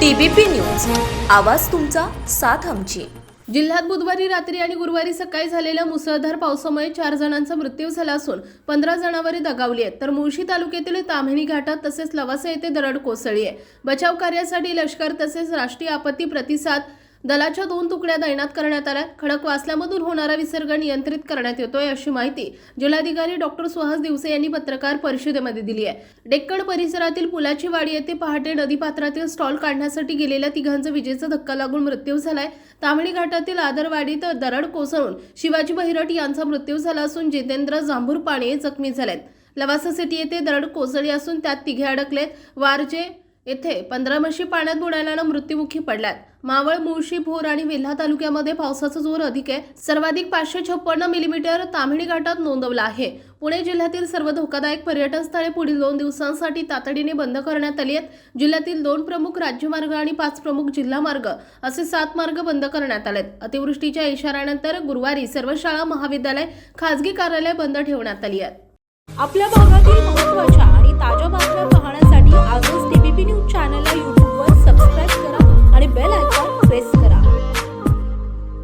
TBP news. आवाज तुमचा साथ आमची. जिल्ह्यात बुधवारी रात्री आणि गुरुवारी सकाळी झालेल्या मुसळधार पावसामुळे चार जणांचा मृत्यू झाला असून पंधरा जनावरे दगावली आहेत तर मुळशी तालुक्यातील ताम्हिणी घाटात तसेच लवासा येथे दरड कोसळली आहे. बचाव कार्यासाठी लष्कर तसेच राष्ट्रीय आपत्ती प्रतिसाद दलाच्या दोन तुकड्या तैनात करण्यात आल्या खडकवासल्यामधून होणारा विसर्ग नियंत्रित करण्यात येतोय अशी माहिती जिल्हाधिकारी डॉक्टर सुहास दिवसे यांनी पत्रकार परिषदेमध्ये दिली आहे. डेक्कड परिसरातील पुलाची वाडी येथे पहाटे नदीपात्रातील स्टॉल काढण्यासाठी गेलेल्या तिघांचा विजेचा धक्का लागून मृत्यू झालाय. तामणी घाटातील आदरवाडीत दरड कोसळून शिवाजी बहिरट यांचा मृत्यू झाला असून जितेंद्र जांभूर पाणे जखमी झालेत. लवासा सिटी येथे दरड कोसळली असून त्यात तिघे अडकलेत. वारजे येथे पंधरा म्हशी पाण्यात बुडाल्यानं मृत्युमुखी पडल्यात. मावळ मुळशी भोर आणि वेल्हा तालुक्यामध्ये पावसाचा जोर अधिक आहे. सर्वाधिक पाचशे छप्पन्न मिलीमीटर ताम्हिणी घाटात नोंदवला आहे. पुणे जिल्ह्यातील सर्व धोकादायक पर्यटन स्थळे पुढील दोन दिवसांसाठी तातडीने बंद करण्यात आली आहेत. जिल्ह्यातील दोन प्रमुख राज्यमार्ग आणि पाच प्रमुख जिल्हा मार्ग असे सात मार्ग बंद करण्यात आलेत. अतिवृष्टीच्या इशाऱ्यानंतर गुरुवारी सर्व शाळा महाविद्यालय खासगी कार्यालय बंद ठेवण्यात आली आहेत. आपल्या भागातील महत्त्वाच्या